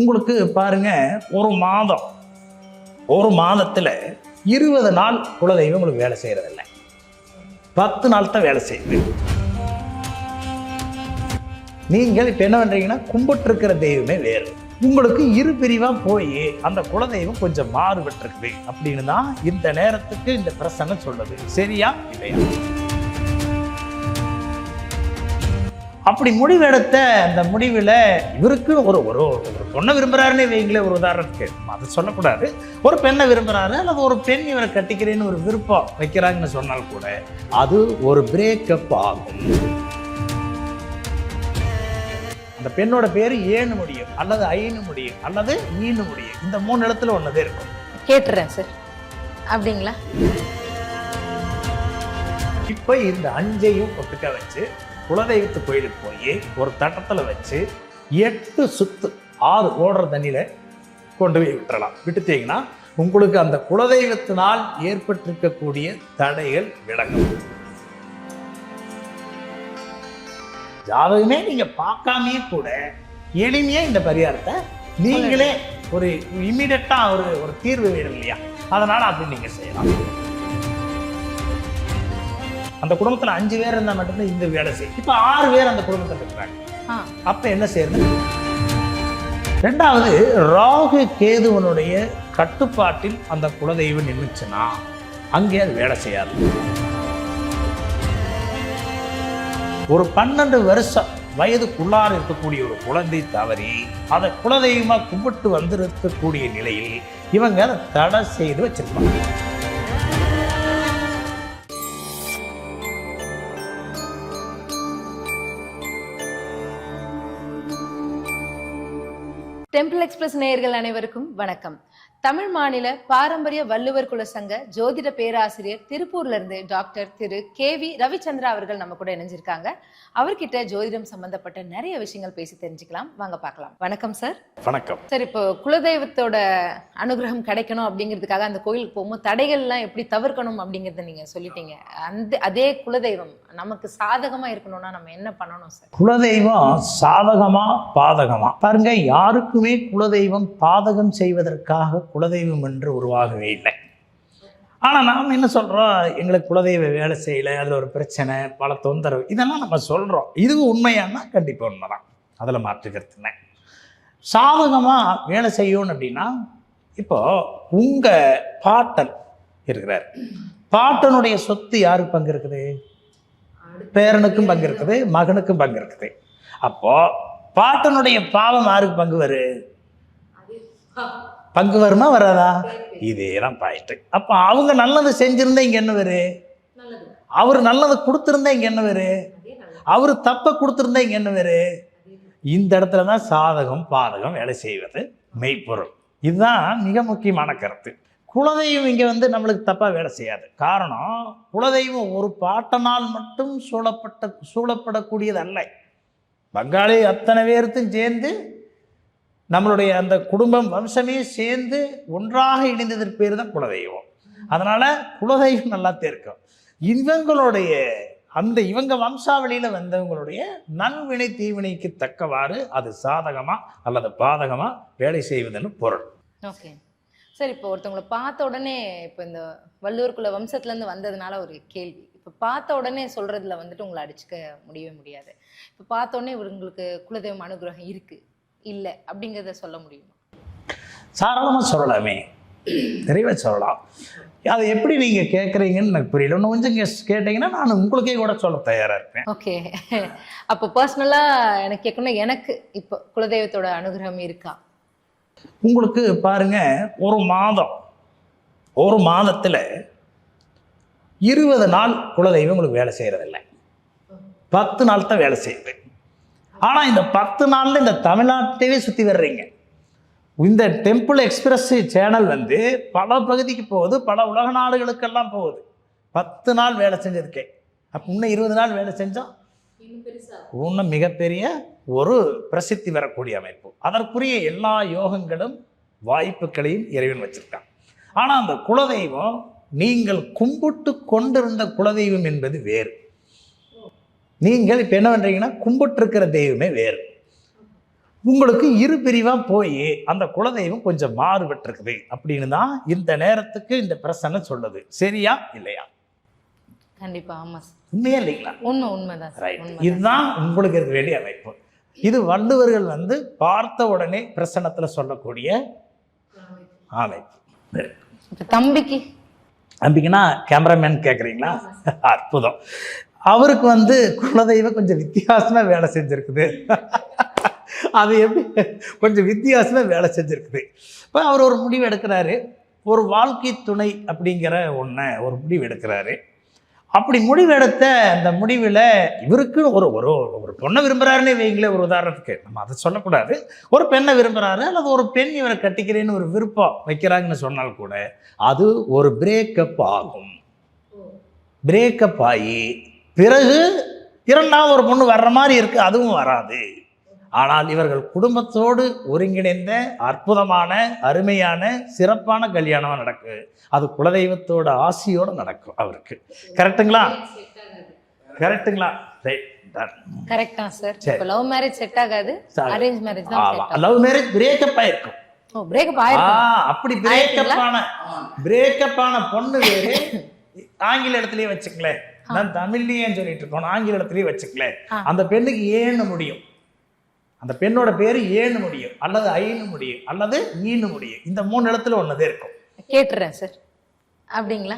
உங்களுக்கு பாருங்க ஒரு மாதம் ஒரு மாதத்துல இருபது நாள் குலதெய்வம் உங்களுக்கு வேலை செய்யறதில்ல. பத்து நாள் தான் வேலை செய்யுது. நீங்கள் இப்போ என்ன பண்ணுறீங்கன்னா கும்பிட்டு இருக்கிற தெய்வமே வேறு. உங்களுக்கு இரு பிரிவாக போய் அந்த குலதெய்வம் கொஞ்சம் மாறுபட்டிருக்குது அப்படின்னு தான் இந்த நேரத்துக்கு இந்த பிரசங்கம் சொல்லுது சரியா? இல்லையா? அப்படி முடிவெடுத்த அந்த முடிவில் இவருக்கு ஒரு ஒரு ஒரு பொண்ணை விரும்புறாருன்னு வைங்களே ஒரு உதாரணத்துக்கு. அதை சொல்லக்கூடாது. ஒரு பெண்ணை விரும்புறாரு அல்லது ஒரு பெண் இவரை கட்டிக்கிறேன்னு ஒரு விருப்பம் வைக்கிறாங்கன்னு சொன்னால் கூட அது ஒரு பிரேக்கப் ஆகும். அந்த பெண்ணோட பேர் ஏன்னு முடியும் அல்லது ஐன்னு முடியும் அல்லது ஈன்னு முடியும். இந்த மூணு இடத்துல ஒன்னதே இருக்கும். கேட்டுறேன் சார். அப்படிங்களா? இப்போ இந்த அஞ்சையும் ஒட்டுக்க வச்சு குலதெய்வத்து கோயிலுக்கு போய் ஒரு தட்டத்தில் வச்சு எட்டு சுத்து ஆறு ஓடுற தண்ணியில் கொண்டு போய் விட்டுறலாம். விட்டுட்டீங்கன்னா உங்களுக்கு அந்த குலதெய்வத்தினால் ஏற்பட்டிருக்கக்கூடிய தடைகள் விளங்கும். ஜாதகமே நீங்க பார்க்காமயே கூட எளிமையாக இந்த பரிகாரத்தை நீங்களே ஒரு இம்மிடியட்டா ஒரு ஒரு தீர்வு வேணும் இல்லையா? அதனால் அப்படி நீங்க செய்யலாம். அந்த குடும்பத்துல அஞ்சு பேர் இருந்தா மட்டும்தான் இந்த வேலை செய்யும். இப்ப ஆறு பேர் அந்த குடும்பத்துல இருக்கிறாங்க அப்ப என்ன செய்யறது? ரெண்டாவது ராகு கேதுவனுடைய கட்டுப்பாட்டில் அந்த குலதெய்வம் நின்றுச்சுன்னா அங்கே அது வேலை செய்யாது. ஒரு பன்னெண்டு வருஷம் வயதுக்குள்ளார இருக்கக்கூடிய ஒரு குழந்தை தவறி அதை குலதெய்வமா கும்பிட்டு வந்திருக்கக்கூடிய நிலையில் இவங்க அதை தடை செய்து வச்சிருப்பாங்க. டெம்பிள் எக்ஸ்பிரஸ் நேயர்கள் அனைவருக்கும் வணக்கம். தமிழ் மாநில பாரம்பரிய வள்ளுவர் குல சங்க ஜோதிட பேராசிரியர் திருப்பூர்ல இருந்து doctor Thiru K V Ravichandra அவர்கள் நம்ம கூட இணைஞ்சிருக்காங்க. அவர்கிட்ட ஜோதிடம் சம்பந்தப்பட்ட நிறைய விஷயங்கள் பேசி தெரிஞ்சுக்கலாம். வாங்க பார்க்கலாம். வணக்கம் சார். வணக்கம். சார் இப்போ குலதெய்வத்தோட அனுகிரகம் கிடைக்கணும் அப்படிங்கிறதுக்காக அந்த கோயிலுக்கு போகும்போது தடைகள்லாம் எப்படி தவிர்க்கணும் அப்படிங்கறத நீங்க சொல்லிட்டீங்க. அந்த அதே குலதெய்வம் நமக்கு சாதகமா இருக்கணும்னா நம்ம என்ன பண்ணணும் சார்? குலதெய்வம் சாதகமா பாதகமா? பாருங்க யாருக்குமே குலதெய்வம் பாதகம் செய்வதற்காக குலதெய்வம் என்று உருவாகவே இல்லை. ஆனால் நாம் என்ன சொல்கிறோம் எங்களுக்கு குலதெய்வ வேலை செய்யலை அதில் ஒரு பிரச்சனை பல தொந்தரவு இதெல்லாம் நம்ம சொல்கிறோம் இதுவும் உண்மையானா? கண்டிப்பாக உண்மை தான் அதில் மாற்றுக்கிறதுனே சாதகமாக வேலை செய்யணும் அப்படின்னா இப்போது உங்கள் பாட்டன் இருக்கிறார். பாட்டனுடைய சொத்து யாருக்கு பங்கு இருக்குது? பேரனுக்கும் பங்கு இருக்குது மகனுக்கும் பங்கு இருக்குது. அப்போது பாட்டனுடைய பாவம் யாருக்கு பங்கு வரு? பங்கு வருமா வராதா? இதே தான் பாயிட்டு. அப்போ அவங்க நல்லது செஞ்சுருந்தா இங்கே என்ன வரு? அவர் நல்லதை கொடுத்துருந்தா இங்கே என்ன வரு? அவர் தப்பை கொடுத்துருந்தா இங்கே என்ன வரு? இந்த இடத்துல தான் சாதகம் பாதகம் வேலை செய்வது மெய்ப்பொருள். இதுதான் மிக முக்கியமான கருத்து. குலதெய்வம் இங்கே வந்து நம்மளுக்கு தப்பாக வேலை செய்யாது. காரணம் குலதெய்வம் ஒரு பாட்டனால் மட்டும் சூழப்பட்ட சூழப்படக்கூடியது அல்ல பங்காளி அத்தனை பேர்த்தும் சேர்ந்து நம்மளுடைய அந்த குடும்பம் வம்சமே சேர்ந்து ஒன்றாக இணைந்ததற்கு பேர் தான் குலதெய்வம். அதனால் குலதெய்வம் நல்லா தேர்க்கும். இவங்களுடைய அந்த இவங்க வம்சாவளியில் வந்தவங்களுடைய நன்வினை தீவினைக்கு தக்கவாறு அது சாதகமாக அல்லது பாதகமாக வேலை செய்வதுன்னு பொருள். ஓகே. சார் இப்போ ஒருத்தவங்களை பார்த்த உடனே இப்போ இந்த வள்ளுவர் வம்சத்துலேருந்து வந்ததுனால ஒரு கேள்வி. இப்போ பார்த்த உடனே சொல்கிறதுல வந்துட்டு உங்களை அடிச்சுக்க முடியவே முடியாது. இப்போ பார்த்த உடனே இவங்களுக்கு குலதெய்வம் அனுகிரகம் இருக்குது இல்லை அப்படிங்கிறத சொல்ல முடியுமா? சாதாரணமாக சொல்லலாமே. நிறைவாக சொல்லலாம். அதை எப்படி நீங்கள் கேட்குறீங்கன்னு எனக்கு புரியல. இன்னும் கொஞ்சம் கேட்டீங்கன்னா நான் உங்களுக்கே கூட சொல்ல தயாராக இருப்பேன். ஓகே. அப்போ பர்சனலா எனக்கு கேட்கணும் எனக்கு இப்போ குலதெய்வத்தோட அனுகிரகம் இருக்கா? உங்களுக்கு பாருங்க ஒரு மாதம் ஒரு மாதத்தில் இருபது நாள் குலதெய்வம் உங்களுக்கு வேலை செய்கிறதில்ல பத்து நாள் தான் வேலை செய்யுது ஆனால் இந்த பத்து நாளில் இந்த தமிழ்நாட்டையே சுற்றி வர்றீங்க. இந்த டெம்பிள் எக்ஸ்பிரஸ் சேனல் வந்து பல பகுதிக்கு போகுது பல உலக நாடுகளுக்கெல்லாம் போகுது. பத்து நாள் வேலை செஞ்சதுக்கே அப்போ இன்னும் இருபது நாள் வேலை செஞ்சோம் இன்னும் மிகப்பெரிய ஒரு பிரசித்தி வரக்கூடிய அமைப்பு. அதற்குரிய எல்லா யோகங்களும் வாய்ப்புகளையும் இறைவன் வச்சிருக்கான். ஆனால் அந்த குலதெய்வம் நீங்கள் கும்பிட்டு கொண்டிருந்த குலதெய்வம் என்பது வேறு. நீங்கள் இப்போ என்ன பண்ணுறீங்கன்னா கும்பிட்டு இருக்கிற தெய்வமே வேறு. உங்களுக்கு இரு பிரிவா போய் அந்த குலதெய்வம் கொஞ்சம் மாறுபட்டிருக்குது அப்படின்னு தான் இந்த நேரத்துக்கு இந்த பிரசனை சொல்லுது. சரியா? இல்லையா? கண்டிப்பா ஆமா உண்மையா இல்லைங்களா? உண்மை உண்மைதான் இதுதான் உங்களுக்கு இருக்க வேண்டிய அமைப்பு. இது வள்ளுவர்கள் வந்து பார்த்த உடனே பிரசனத்துல சொல்லக்கூடிய அமைப்பு. தம்பிக்கு. நம்பிக்கைன்னா கேமராமேன் கேட்குறீங்களா அற்புதம். அவருக்கு வந்து குலதெய்வம் கொஞ்சம் வித்தியாசமா வேலை செஞ்சிருக்குது. அது எப்படி? கொஞ்சம் வித்தியாசமா வேலை செஞ்சிருக்குது. இப்போ அவர் ஒரு முடிவு எடுக்கிறாரு. ஒரு வாழ்க்கை துணை அப்படிங்கிற ஒன்றை ஒரு முடிவு எடுக்கிறாரு. அப்படி முடிவெடுத்த அந்த முடிவில் இவருக்கு ஒரு ஒரு ஒரு பொண்ணை விரும்புகிறாருன்னு வைங்களேன் ஒரு உதாரணத்துக்கு. நம்ம அதை சொல்லக்கூடாது. ஒரு பெண்ணை விரும்புகிறாரு அல்லது ஒரு பெண் இவரை கட்டிக்கிறேன்னு ஒரு விருப்பம் வைக்கிறாங்கன்னு சொன்னால் கூட அது ஒரு பிரேக்கப் ஆகும். பிரேக்கப் ஆகி பிறகு இரண்டாவது ஒரு பொண்ணு வர்ற மாதிரி இருக்கு அதுவும் வராது. ஆனால் இவர்கள் குடும்பத்தோடு ஒருங்கிணைந்த அற்புதமான அருமையான சிறப்பான கல்யாணம் நடக்கும் அது குலதெய்வத்தோட ஆசியோட நடக்கும் அவருக்கு. ரைட் டன் கரெக்டா சார். லவ் மேரேஜ் செட் ஆகாது. அரேஞ்ச் மேரேஜ் தான். லவ் மேரேஜ் பிரேக்கப் ஆயிருக்கும். அப்படி பிரேக்கப் ஆன பிரேக்கப் ஆன பொண்ணு வேறு ஆங்கில இடத்துலயே வச்சுக்கலேன் நான் தமிழ்லயே சொல்லிட்டு இருக்கோம் ஆங்கில இடத்துலயே வச்சுக்கலேன். ஆ. அந்த பெண்ணுக்கு ஏன்னு முடியும். அந்த பெண்ணோட பேரு ஏன்னு முடியும் அல்லது ஐன்னு முடியும் அல்லது ஈன்னு முடியும். இந்த மூணு இடத்துல ஒண்ணுதே இருக்கும். கேட்டுறேன் சார். அப்படிங்களா?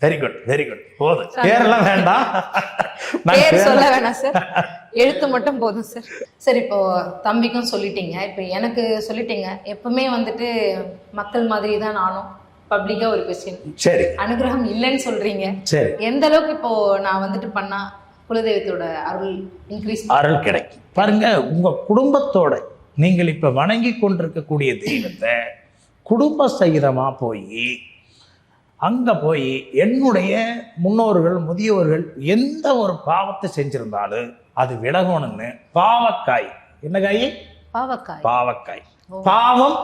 வெரி குட் வெரி குட் போதும். பேரெல்லாம் வேண்டாம். பேர் சொல்ல வேணாம் சார். எழுத்து மட்டும் போதும் சார். சரி இப்போ தம்பிக்கும் சொல்லிட்டீங்க. இப்போ எனக்கு சொல்லிட்டீங்க. எப்பவுமே வந்துட்டு மக்கள் மாதிரி தான் நானும். பப்ளிக்கா ஒரு கொஸ்டின் சரி. அனுகிரகம் இல்லைன்னு சொல்றீங்க. சரி. எந்த அளவுக்கு இப்போ நான் வந்துட்டு பண்ணா குலதெய்வத்தோட அருள் இன்க்ரீஸ் அருள் கிடைக்கும். பாருங்க உங்க குடும்பத்தோட நீங்கள் இப்ப வணங்கி கொண்டிருக்கக்கூடிய தெய்வத்தை குடும்ப சகிதமா போய் அங்க போய் என்னுடைய முன்னோர்கள் முதியோர்கள் எந்த ஒரு பாவத்தை செஞ்சிருந்தாலும் அது விலகணும்னு பாவக்காய். என்ன காய்? பாவக்காய். பாவக்காய். பாவம்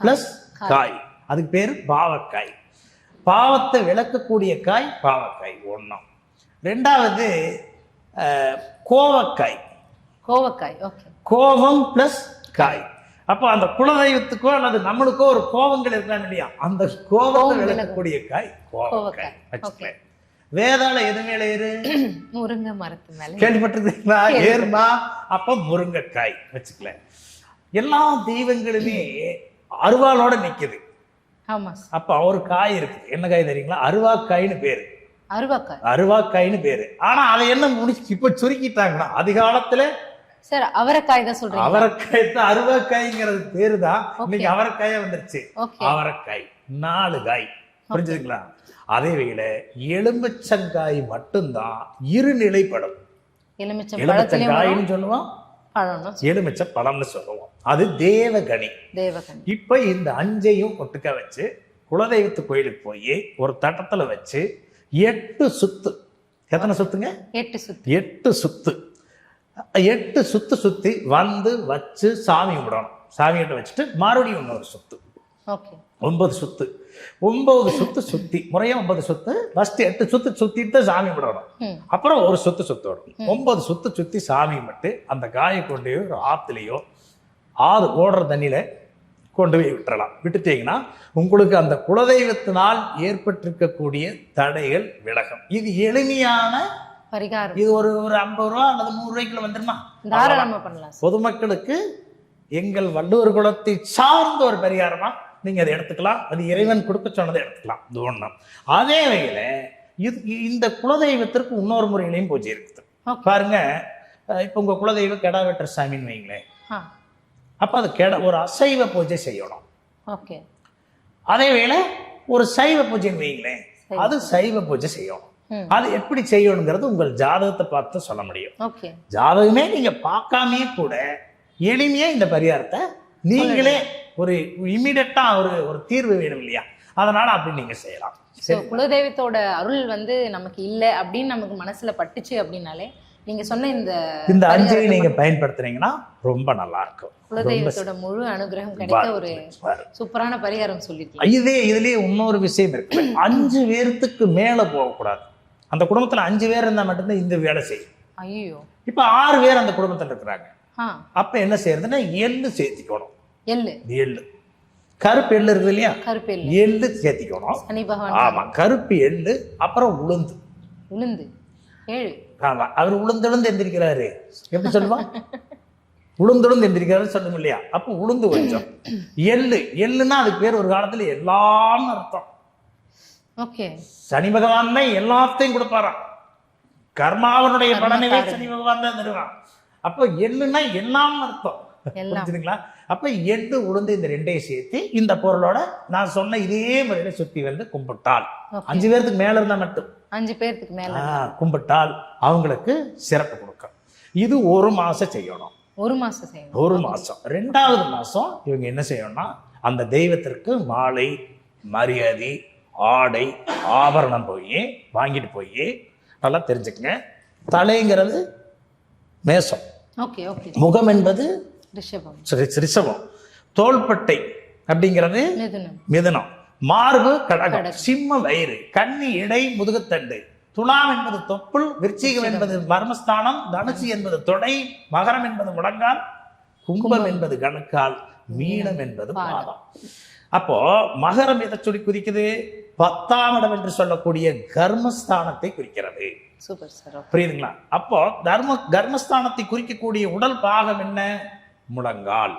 பிளஸ் காய். அதுக்கு பேர் பாவக்காய். பாவத்தை விளக்கக்கூடிய காய் பாவக்காய் ஒன்றும் ரெண்டாவது கோவக்காய். கோவக்காய் ஓகே. கோபம் பிளஸ் காய். அப்போ அந்த குலதெய்வத்துக்கோ அல்லது நம்மளுக்கோ ஒரு கோபங்கள் இருக்கலாம் இல்லையா? அந்த கோபம் விளக்கக்கூடிய காய் கோவக்காய். கோவக்காய். வச்சுக்கல வேதாள எது மேல ஏறு? முருங்கை மரத்து மேல கேள்விப்பட்டிருக்கீங்களா? ஏறுமா? அப்ப முருங்கைக்காய் வச்சுக்கல எல்லா தெய்வங்களுமே அருவாளோட நிக்குது. ஆமா சார். அப்ப ஒரு காய் இருக்குது என்ன காய் தெரியுங்களா? அருவாக்காய்னு பேரு. அருவாக்காய். அருவாக்காய்னு பேரு. ஆனா அதை என்ன முடிச்சு இப்ப சுருக்கிட்டாங்கன்னா அதிகாலத்துல சார் அவரைக்காய் தான் சொல்றீங்க. அவரைக்காய் தான் அருவாக்காய்ங்கிறது பேரு தான். இன்னைக்கு அவரைக்காயா வந்துருச்சு. அவரைக்காய். நாலு காய். புரிஞ்சுதுங்களா? அதே வேளை எலும்பச்சங்காய் மட்டும்தான் இருநிலைப்படும். எலுமிச்சம் பழத்திலயும் வரும். எலுமிச்சங்காய்னு சொல்லுவோம். எலுமிச்சை பழம்னு சொல்லுவோம். அது தேவகனி. தேவகன். இப்ப இந்த அஞ்சையும் ஒட்டுக்க வச்சு குலதெய்வத்து கோயிலுக்கு போய் ஒரு தட்டத்துல வச்சு எட்டு சுத்து. எத்தனை சுத்துங்க? எட்டு சுத்தி. எட்டு சுத்து. எட்டு சுத்து சுத்தி வந்து வச்சு சாமி கும்பிடணும். சாமி கிட்ட வச்சுட்டு மறுபடியும் இன்னொரு சுத்து. ஒன்பது சுத்து. ஒன்பது சுத்து சுத்தி முறையா ஒன்பது சுத்து ஃபர்ஸ்ட் எட்டு சுத்து சுத்திட்டு தான் சாமி விடணும் அப்புறம் ஒரு சுத்து சுத்தணும் ஒன்பது சுத்து சுத்தி சாமி மட்டும் அந்த காயை கொண்டு போய் ஒரு ஆத்துலயோ ஆறு ஓடுற தண்ணியில கொண்டு போய் விட்டுறலாம். விட்டுட்டீங்கன்னா உங்களுக்கு அந்த குலதெய்வத்தினால் ஏற்பட்டிருக்கக்கூடிய தடைகள் விலகும். இது எளிமையான பரிகாரம். இது ஒரு ஒரு ஐம்பது ரூபா அல்லது நூறு ரூபாய்க்குள்ள வந்துருமா? தாராளமா பண்ணலாம். பொதுமக்களுக்கு எங்கள் வள்ளுவர் குலத்தை சார்ந்த ஒரு பரிகாரமா? நீங்க அதை எடுத்துக்கலாம். அது இறைவன் கொடுக்க சொன்னதை எடுத்துக்கலாம். இது ஒண்ணு. அதே வகையில இது இந்த குலதெய்வத்திற்கு இன்னொரு முறையிலையும் பூஜை இருக்குது. பாருங்க இப்ப உங்க குலதெய்வ கெடா வெட்டுற சாமின்னு வைங்களேன் அப்ப அது கெட ஒரு அசைவ பூஜை செய்யணும். ஓகே. அதே வேளை ஒரு சைவ பூஜைன்னு வைங்களேன் அது சைவ பூஜை செய்யணும். அது எப்படி செய்யணுங்கிறது உங்கள் ஜாதகத்தை பார்த்து சொல்ல முடியும். ஜாதகமே நீங்க பார்க்காமே கூட எளிமையா இந்த பரிகாரத்தை நீங்களே ஒரு இம்மிடியட்டா ஒரு ஒரு தீர்வு வேணும் இல்லையா? அதனால அப்படி நீங்க செய்யலாம். ஸோ குலதெய்வத்தோட அருள் வந்து நமக்கு இல்லை அப்படின்னு நமக்கு மனசுல பட்டுச்சு அப்படின்னாலே நீங்க சொன்ன இந்த இந்த பரிகாரத்தை நீங்க பயன்படுத்துனீங்கன்னா ரொம்ப நல்லா இருக்கும் குலதெய்வத்தோட முழு அனுகிரகம் கிடைக்க ஒரு பாரு. சூப்பரான பரிகாரம் சொல்லிருக்கீங்க. இதே இதுலயே இன்னொரு விஷயம் இருக்கு. அஞ்சு பேர்த்துக்கு மேல போகக்கூடாது. அந்த குடும்பத்துல அஞ்சு பேர் இருந்தா மட்டும்தான் இந்த வேலை செய்யும். ஐயோ. இப்ப ஆறு பேர் அந்த குடும்பத்துல இருக்கிறாங்க. அப்ப என்ன செய்யறதுன்னா எள்ளு சேர்த்திக்கணும். எள்ளு. எள்ளு. கருப்பு எள்ளு இருக்குது இல்லையா? கருப்பு எள்ளு. எள்ளு சேர்த்திக்கணும். சனி பகவான் ஆமா கருப்பு எள்ளு அப்புறம் உளுந்து. உளுந்து. ஏழு. ஆமா அவர் உளுந்தெழுந்து எந்திரிக்கிறாரு. எப்படி சொல்லுவான்? உளுந்தெழுந்து எந்திரிக்கிறாரு சொல்லும் இல்லையா அப்போ உளுந்து கொஞ்சம். எள்ளு எள்ளுன்னா அதுக்கு பேர் ஒரு காலத்துல எல்லாம் அர்த்தம். ஓகே. சனி பகவான் தான் எல்லாத்தையும் கொடுப்பாராம். கர்மாவனுடைய பலனவே சனி பகவான் தான் தருவான். அப்போ எள்ளுன்னா எல்லாம் அர்த்தம். எல்லாம் புரிஞ்சுதுங்களா? அப்ப எள்ளு உளுந்து இந்த ரெண்டையும் சேர்த்து இந்த பொருளோட நான் சொன்ன இதே முறையில சுத்தி வந்து கும்பிட்டால். அஞ்சு பேர்த்துக்கு மேல இருந்தா மட்டும். அஞ்சு பேர்த்துக்கு மேல. கும்பிட்டால் அவங்களுக்கு சிறப்பு கொடுக்கும். இது ஒரு மாசம் செய்யணும். ஒரு மாசம் செய்யணும். ஒரு மாசம். ரெண்டாவது மாசம் இவங்க என்ன செய்யணும்னா அந்த தெய்வத்திற்கு மாலை மரியாதை ஆடை ஆபரணம் போய் வாங்கிட்டு போய் நல்லா தெரிஞ்சுக்கங்க. தலைங்கிறது மேசம். Okay okay. முகம் என்பது ரிஷபம். ரிஷபம். தோள்பட்டை அப்படிங்கிறது மிதுனம். மார்பு கடகம். சிம்ம வயிறு. கன்னி இடை முதுகுத்தண்டு. துலாம் என்பது தொப்புள் விருச்சிகம் என்பது மர்மஸ்தானம் தனுசு என்பது தொடை மகரம் என்பது முழங்கால் கும்பம் என்பது கணுக்கால் மீனம் என்பது பாதம். அப்போ மகரம் எதை சொல்லி குறிக்குது? பத்தாம் இடம் என்று சொல்லக்கூடிய கர்மஸ்தானத்தை குறிக்கிறது. புரியுதுங்களா? அப்போ தர்ம கர்மஸ்தானத்தை குறிக்கக்கூடிய உடல் பாகம் என்ன? முழங்கால்.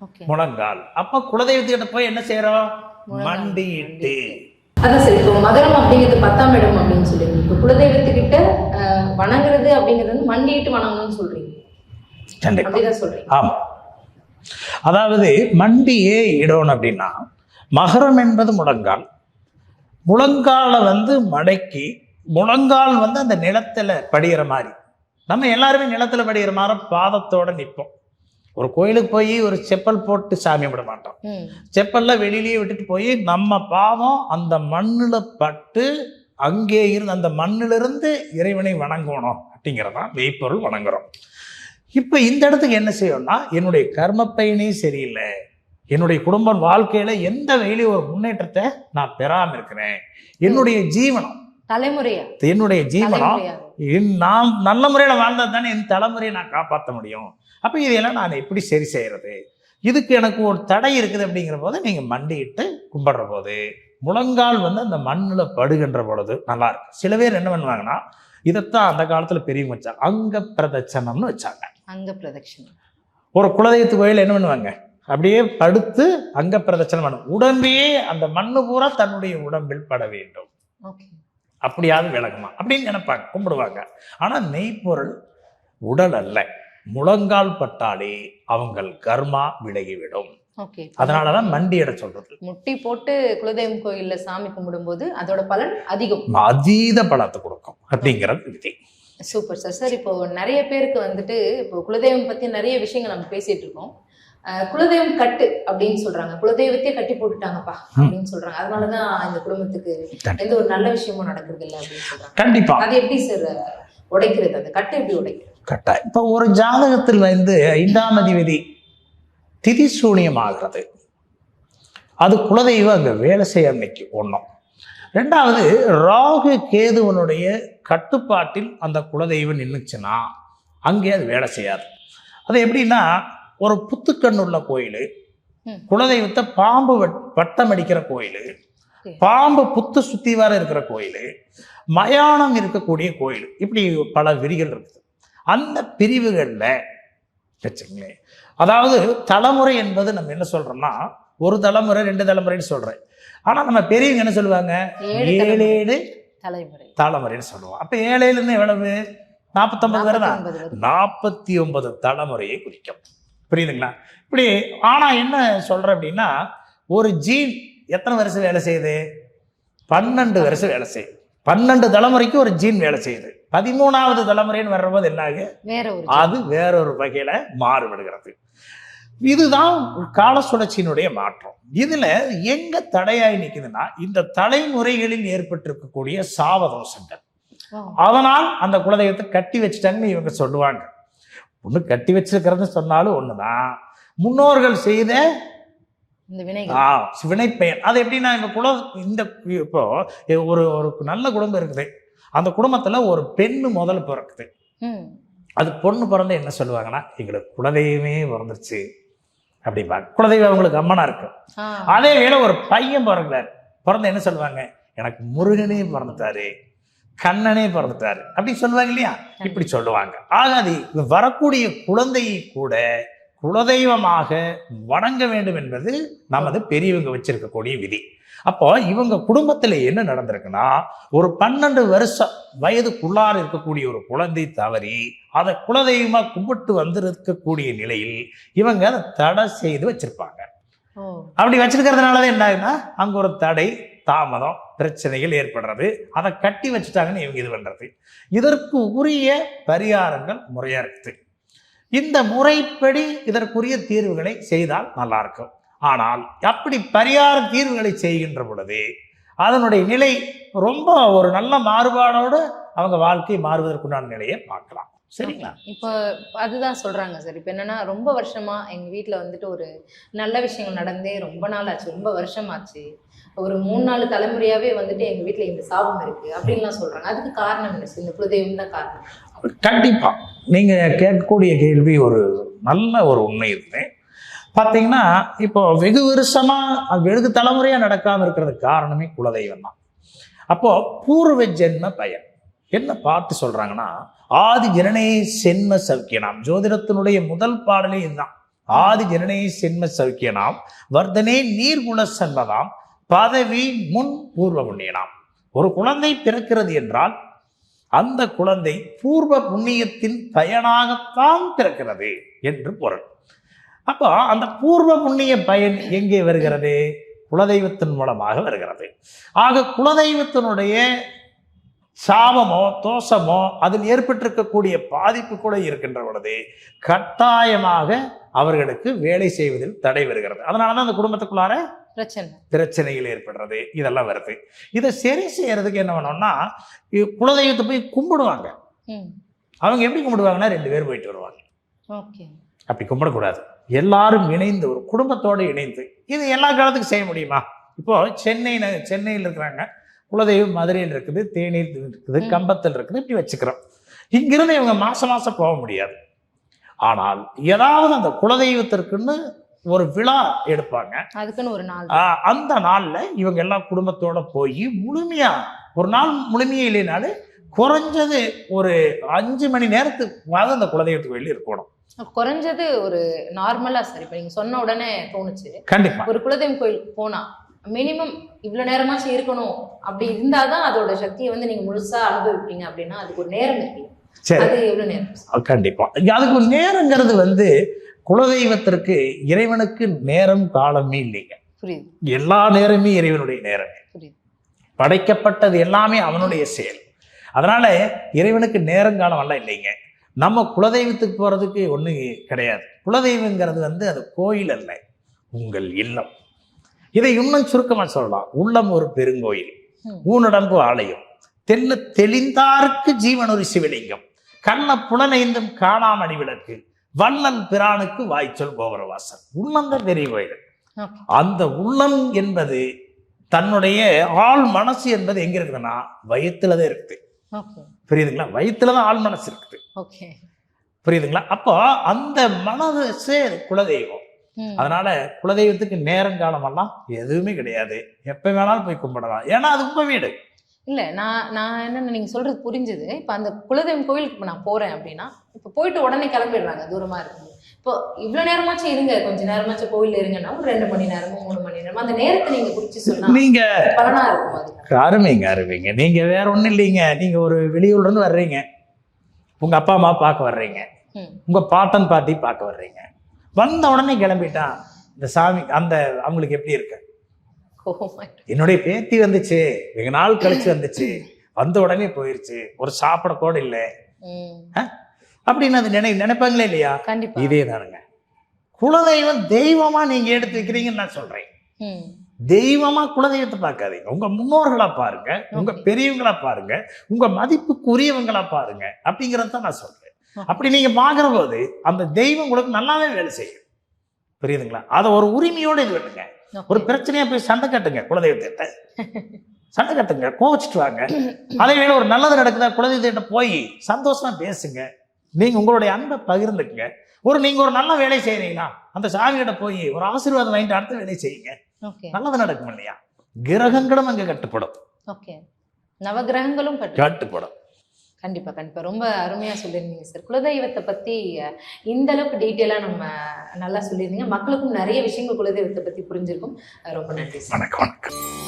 ஓகே. முழங்கால். அப்ப குலதெய்வத்திட்ட போய் என்ன செய்யறோம் மண்டியிட்டு அதான் சரி இப்போ மகரம் அப்படிங்கிறது பத்தாம் இடம் அப்படின்னு சொல்றீங்க இப்போ குலதெய்வத்துக்கிட்ட வணங்குறது அப்படிங்கிறது வந்து மண்டிட்டு வணங்கணும்னு சொல்றீங்க. கண்டிப்பா. அப்படிதான் சொல்றீங்க. ஆமா. அதாவது மண்டியே இடணும் அப்படின்னா மகரம் என்பது முழங்கால். முழங்கால வந்து மடக்கி முழங்கால் வந்து அந்த நிலத்துல படிகிற மாதிரி. நம்ம எல்லாருமே நிலத்துல படிகிற மாதிரி பாதத்தோட நிற்போம். ஒரு கோயிலுக்கு போய் ஒரு செப்பல் போட்டு சாமி விட மாட்டோம். செப்பல்ல வெளியிலேயே விட்டுட்டு போய் நம்ம பாதம் அந்த மண்ணில் பட்டு அங்கே இருந்து அந்த மண்ணிலிருந்து இறைவனை வணங்கணும் அப்படிங்கிறதான் மெய்ப்பொருள் வணங்குறோம். இப்போ இந்த இடத்துக்கு என்ன செய்யணும்னா என்னுடைய கர்ம பயனே சரியில்லை. என்னுடைய குடும்ப வாழ்க்கையில எந்த வகையிலையும் ஒரு முன்னேற்றத்தை நான் பெறாம இருக்கிறேன். என்னுடைய ஜீவனம் தலைமுறையா? என்னுடைய ஜீவனம் நான் நல்ல முறையில் வாழ்ந்தது தானே என் தலைமுறையை நான் காப்பாற்ற முடியும். அப்போ இதையெல்லாம் நான் எப்படி சரி செய்யறது? இதுக்கு எனக்கு ஒரு தடை இருக்குது அப்படிங்கிற போது நீங்கள் மண்டியிட்டு கும்பிடுற போது முழங்கால் வந்து அந்த மண்ணில் படுகின்ற பொழுது நல்லா இருக்கு சில பேர் என்ன பண்ணுவாங்கன்னா இதைத்தான் அந்த காலத்தில் பெரியவங்க வச்சாங்க. அங்க பிரதட்சணம்னு வச்சாங்க. அங்க பிரதட்சணம். ஒரு குலதெய்வத்து கோயில் என்ன பண்ணுவாங்க? அப்படியே படுத்து அங்க பிரதட்சணம் பண்ணும் உடம்பே அந்த மண்ணு பூரா தன்னுடைய உடம்பில் பட வேண்டும். ஓகே. அப்படியாவது விலகுமா? அப்படின்னு நினைப்பாங்க கும்பிடுவாங்க. ஆனா மெய்ப்பொருள் உடல் அல்ல. முழங்கால் பட்டாலே அவங்கள் கர்மா விலகிவிடும். ஓகே. அதனாலதான் மண்டியிட சொல்றது. முட்டி போட்டு குலதெய்வம் கோயில்ல சாமி கும்பிடும்போது அதோட பலன் அதிகம். அதீத பலத்தை கொடுக்கும் அப்படிங்கிறது விதி. Super sir. சார் இப்போ நிறைய பேருக்கு வந்துட்டு இப்போ குலதெய்வம் பத்தி நிறைய விஷயங்கள் நம்ம பேசிட்டு இருக்கோம். குலதெய்வம் கட்டு அப்படின்னு சொல்றாங்க. குலதெய்வத்தையே கட்டி போட்டுட்டாங்கப்பா அப்படின்னு சொல்றாங்க. அதனாலதான் இந்த குடும்பத்துக்கு எந்த ஒரு நல்ல விஷயமும் நடக்கிறது இல்லை அப்படின்னு சொல்றாங்க. கண்டிப்பா. அது எப்படி சார் உடைக்கிறது? அந்த கட்டை எப்படி உடைக்கிறது? கட்டாயம் இப்போ ஒரு ஜாதகத்தில் வந்து ஐந்தாம் அதிபதி திதி சூனியமாகிறது. அது குலதெய்வம் அங்கே வேலை செய்ய அன்னைக்கு ஒன்றும் ரெண்டாவது ராகு கேதுவனுடைய கட்டுப்பாட்டில் அந்த குலதெய்வம் நின்றுச்சுன்னா அங்கே அது வேலை செய்யாது. அது எப்படின்னா ஒரு புத்துக்கண் உள்ள கோயில். குலதெய்வத்தை பாம்பு வட்- வட்டம் அடிக்கிற கோயில். பாம்பு புத்து சுத்தி வர இருக்கிற கோயில் மயானம் இருக்கக்கூடிய கோயில் இப்படி பல விரிகள் இருக்குது. அந்த பிரிவுகளில் வச்சுங்களேன் அதாவது தலைமுறை என்பது நம்ம என்ன சொல்றோம்னா ஒரு தலைமுறை ரெண்டு தலைமுறைன்னு சொல்றேன். ஆனா நம்ம பெரியவங்க என்ன சொல்லுவாங்க? ஏழு ஏழு தலைமுறை. தலைமுறைன்னு சொல்லுவோம். அப்ப ஏழு ஏழுன்னு எவ்வளவு? நாற்பத்தொன்பது வருதா 49 வருது. நாற்பத்தி ஒன்பது தலைமுறையை குறிக்கும். புரியுதுங்களா? இப்படி ஆனா என்ன சொல்றேன் அப்படின்னா ஒரு ஜீன் எத்தனை வருஷம் வேலை செய்யுது? பன்னெண்டு வருஷம் வேலை செய்யுது. பன்னெண்டு தலைமுறைக்கு ஒரு ஜீன் வேலை செய்யுது. பதிமூணாவது தலைமுறைன்னு வர்றபோது என்ன ஆகு வேற ஒரு அது வேறொரு வகையில மாறுபடுகிறது. இதுதான் கால சுழற்சியினுடைய மாற்றம். இதுல எங்க தடையாய் நிக்குதுன்னா இந்த தலைமுறைகளில் ஏற்பட்டிருக்கக்கூடிய சாவதோஷங்கள். அதனால் அந்த குலதெய்வத்தை கட்டி வச்சுட்டாங்கன்னு இவங்க சொல்லுவாங்க. ஒண்ணு கட்டி வச்சிருக்கிறதுன்னு சொன்னாலும் ஒண்ணுதான். முன்னோர்கள் செய்த ஆ, வினைப்பெயர். அது எப்படின்னா இந்த குல இந்த இப்போ ஒரு ஒரு நல்ல குடும்பம் இருக்குது. அந்த குடும்பத்துல ஒரு பெண்ணு முதல்ல பிறக்குது. அது பொண்ணு பிறந்து என்ன சொல்லுவாங்கன்னா எங்களுக்கு குலதெய்வமே பிறந்துருச்சு. அப்படிம்பாங்க குலதெய்வம் அவங்களுக்கு அம்மனா இருக்கும் அதே வேளை ஒரு பையன் பிறகுறாரு பிறந்து என்ன சொல்லுவாங்க? எனக்கு முருகனே பிறந்துட்டாரு. கண்ணனே பிறந்துட்டாரு. அப்படி சொல்லுவாங்க இல்லையா? இப்படி சொல்லுவாங்க. ஆக அது வரக்கூடிய குழந்தையை கூட குலதெய்வமாக வணங்க வேண்டும் என்பது நமது பெரியவங்க வச்சிருக்கக்கூடிய விதி. அப்போ இவங்க குடும்பத்துல என்ன நடந்திருக்குன்னா ஒரு பன்னெண்டு வருஷம் வயதுக்குள்ளார இருக்கக்கூடிய ஒரு குழந்தை தவறி அதை குலதெய்வமா கும்பிட்டு வந்திருக்கக்கூடிய நிலையில் இவங்க அதை தடை செய்து வச்சிருப்பாங்க. அப்படி வச்சிருக்கிறதுனால என்ன ஆகுதுன்னா அங்க ஒரு தடை தாமதம் பிரச்சனைகள் ஏற்படுறது. அதை கட்டி வச்சுட்டாங்கன்னு இவங்க இது பண்ணுறது இதற்கு உரிய பரிகாரங்கள் முறையாக இருக்குது இந்த முறைப்படி இதற்குரிய தீர்வுகளை செய்தால் நல்லா இருக்கும். ஆனால் அப்படி பரிகார தீர்வுகளை செய்கின்ற பொழுது அதனுடைய நிலை ரொம்ப ஒரு நல்ல மாறுபாடோடு அவங்க வாழ்க்கை மாறுவதற்குண்டான நிலையை பார்க்கலாம். சரிங்களா? இப்போ அதுதான் சொல்றாங்க சார். இப்போ என்னன்னா ரொம்ப வருஷமா எங்க வீட்ல வந்துட்டு ஒரு நல்ல விஷயங்கள் நடந்தே ரொம்ப நாள் ஆச்சு ரொம்ப வருஷம் ஆச்சு ஒரு மூணு நாலு தலைமுறையாவே வந்துட்டு எங்க வீட்ல இந்த சாபம் இருக்கு அப்படின்லாம் சொல்றாங்க. அதுக்கு காரணம் என்ன சார்? இந்த குலதெய்வம் தான் காரணம். கண்டிப்பா. நீங்க கேட்கக்கூடிய கேள்வி ஒரு நல்ல ஒரு உண்மை இருக்கு பார்த்தீங்கன்னா இப்போ வெகு வருஷமா அது வெகு தலைமுறையா நடக்காம இருக்கிறதுக்கு காரணமே குலதெய்வம் தான். அப்போ பூர்வ ஜென்ம பயன். என்ன பார்த்து சொல்றாங்கன்னா ஆதி ஜனனே சென்ம சவுக்கியனாம் ஜோதிடத்தினுடைய முதல் பாடலே இதுதான். ஆதி ஜனனே சென்ம சவுக்கியனாம் வர்தனே நீர்குல சன்பதாம் பதவி முன் பூர்வ புண்ணியனாம் ஒரு குழந்தை பிறக்கிறது என்றால் அந்த குழந்தை பூர்வ புண்ணியத்தின் பயனாகத்தான் பிறக்கிறது என்று பொருள். அப்போ அந்த பூர்வ புண்ணிய பயன் எங்கே வருகிறது? குலதெய்வத்தின் மூலமாக வருகிறது. ஆக குலதெய்வத்தினுடைய சாபமோ தோஷமோ அதில் ஏற்பட்டிருக்கக்கூடிய பாதிப்பு கூட இருக்கின்ற பொழுது கட்டாயமாக அவர்களுக்கு வேலை செய்வதில் தடை வருகிறது. அதனால தான் அந்த குடும்பத்துக்குள்ளார பிரச்சனை. பிரச்சனைகள் ஏற்படுறது இதெல்லாம் வருது. இதை சரி செய்யறதுக்கு என்ன பண்ணோம்னா குலதெய்வத்தை போய் கும்பிடுவாங்க. அவங்க எப்படி கும்பிடுவாங்கன்னா ரெண்டு பேர் போயிட்டு வருவாங்க. அப்படி கும்பிடக்கூடாது. எல்லாரும் இணைந்து ஒரு குடும்பத்தோடு இணைந்து இது எல்லா காலத்துக்கும் செய்ய முடியுமா? இப்போ சென்னை ந- சென்னையில் இருக்கிறாங்க. குலதெய்வம் மதுரையில் இருக்குது தேனியில் இருக்குது. கம்பத்தில் இருக்குது இப்படி வச்சுக்கிறோம். இங்கிருந்து இவங்க மாசம் மாசம் போக முடியாது. ஆனால் ஏதாவது அந்த குலதெய்வத்திற்குன்னு ஒரு விழா எடுப்பாங்க. அதுக்குன்னு ஒரு நாள். அந்த நாள்ல இவங்க எல்லாம் குடும்பத்தோட போய் முழுமையா ஒரு நாள் முழுமையா இல்லைனாலும் குறைஞ்சது ஒரு அஞ்சு மணி நேரத்துக்கு அந்த குலதெய்வத்துக்கு வெளியே இருக்கணும். குறைஞ்சது ஒரு நார்மலா சார் இப்போ நீங்க சொன்ன உடனே தோணுச்சு. கண்டிப்பா. ஒரு குலதெய்வம் கோயிலுக்கு போனா மினிமம் இவ்வளவு நேரமாச்சும் இருக்கணும். அப்படி இருந்தாதான் அதோட சக்தியை வந்து நீங்க முழுசா அனுபவிப்பீங்க அப்படின்னா அதுக்கு ஒரு நேரம் இருக்கு. சரி. அது எவ்வளவு நேரம்? கண்டிப்பா. அதுக்கு ஒரு நேரங்கிறது வந்து குலதெய்வத்திற்கு இறைவனுக்கு நேரம் காலமே இல்லைங்க. எல்லா நேரமே இறைவனுடைய நேரம். படைக்கப்பட்டது எல்லாமே அவனுடைய செயல். அதனால இறைவனுக்கு நேரங்காலம் எல்லாம் இல்லைங்க. நம்ம குலதெய்வத்துக்கு போறதுக்கு ஒண்ணு கிடையாது. குலதெய்வங்கிறது வந்து அது கோயில் அல்ல. உங்கள் இல்லம். இதை இன்னும் சுருக்கமா சொல்லலாம். உள்ளம் ஒரு பெருங்கோயில். ம். ஊனடங்கு ஆலயம். தெல்ல தெளிந்தார்க்கு ஜீவன் ஒரு சிவலிங்கம். கண்ண புலனைந்தும் காணாமணி விளக்கு வள்ளல் பிரானுக்கு வாய்ச்சொல் உள்ளம் தான் பெரிய கோயில். அந்த உள்ளம் என்பது தன்னுடைய ஆள் மனசு என்பது எங்க இருக்குதுன்னா வயிற்றுல தான் இருக்குது. புரியுதுங்களா? வயிற்றுல தான் ஆள் மனசு இருக்குது. புரியுதுங்களா? அப்போ அந்த மனசு குலதெய்வம். அதனால குலதெய்வத்துக்கு நேரங்காலம் எல்லாம் எதுவுமே கிடையாது. எப்ப வேணாலும் போய் கும்பிடலாம். ஏன்னா அது உங்க வீடு. இல்ல நான் நான் என்னன்னு நீங்க சொல்றது புரிஞ்சுது. இப்ப அந்த குலதெய்வம் கோயிலுக்கு இப்ப நான் போறேன் அப்படின்னா இப்ப போயிட்டு உடனே கிளம்பிடுறாங்க தூரமா இருக்கு இப்போ இவ்வளவு நேரமாச்சும் இருங்க. கொஞ்ச நேரமாச்சும் கோயில்ல இருங்கன்னா ஒரு ரெண்டு மணி நேரமோ மூணு மணி நேரமோ அந்த நேரத்தை நீங்க குறிச்சு சொன்னா நீங்க பலனா இருக்கும் அது அருமைங்க அருமைங்க. நீங்க வேற ஒண்ணும் இல்லைங்க. நீங்க ஒரு வெளியூர்ல இருந்து வர்றீங்க. உங்க அப்பா அம்மா பார்க்க வர்றீங்க. உங்க பாட்டன் பாட்டி பார்க்க வர்றீங்க. வந்த உடனே கிளம்பிட்டான். இந்த சாமி அந்த அவங்களுக்கு எப்படி இருக்கு? இருக்கு. என்னுடைய பேத்தி வந்துச்சு. வெகு நாள் கழிச்சு வந்துச்சு. வந்த உடனே போயிருச்சு. ஒரு சாப்பிட கூட இல்லை. அப்படின்னு அது நினை நினைப்பாங்களே இல்லையா? இதே தானுங்க. குலதெய்வம் தெய்வமா நீங்க எடுத்து வைக்கிறீங்கன்னு நான் சொல்றேன். தெய்வமா குலதெய்வத்தை பார்க்காதீங்க. உங்க முன்னோர்களா பாருங்க. உங்க. பெரியவங்களா பாருங்க. உங்க மதிப்புக்குரியவங்களா பாருங்க. அப்படிங்கறத நான் சொல்றேன். அப்படி நீங்க பாக்குற போது அந்த தெய்வம் உங்களுக்கு நல்லாவே வேலை செய்யும். புரியுதுங்களா? அதை ஒரு உரிமையோட இது பண்ணுங்க Okay. ஒரு பிரச்சனையா போய் சண்டை கட்டுங்க குலதெய்வத்திட்ட. சண்டை கட்டுங்க கோவச்சிட்டு வாங்க. அதே வேளை ஒரு நல்லது நடக்குதா குலதெய்வத்திட்ட போய் சந்தோஷமா பேசுங்க. நீங்கள் உங்களுடைய அன்பை பகிர்ந்துக்குங்க. ஒரு நீங்கள் ஒரு நல்ல வேலை செய்கிறீங்களா அந்த சாமிகிட்ட போய் ஒரு ஆசீர்வாதம் வாங்கிட்டு அடுத்த வேலையை செய்யுங்க. நல்லது நடக்கும் இல்லையா? கிரகங்களும் அங்கே கட்டுப்படும். நவகிரகங்களும் கட்டுப்படும். கண்டிப்பாக கண்டிப்பாக ரொம்ப அருமையாக சொல்லியிருந்தீங்க சார் குலதெய்வத்தை பற்றி இந்த அளவுக்கு டீட்டெயிலாக நம்ம நல்லா சொல்லியிருந்தீங்க. மக்களுக்கும் நிறைய விஷயங்கள் குலதெய்வத்தை பற்றி புரிஞ்சிருக்கும். ரொம்ப நன்றி சார் வணக்கம் வணக்கம்.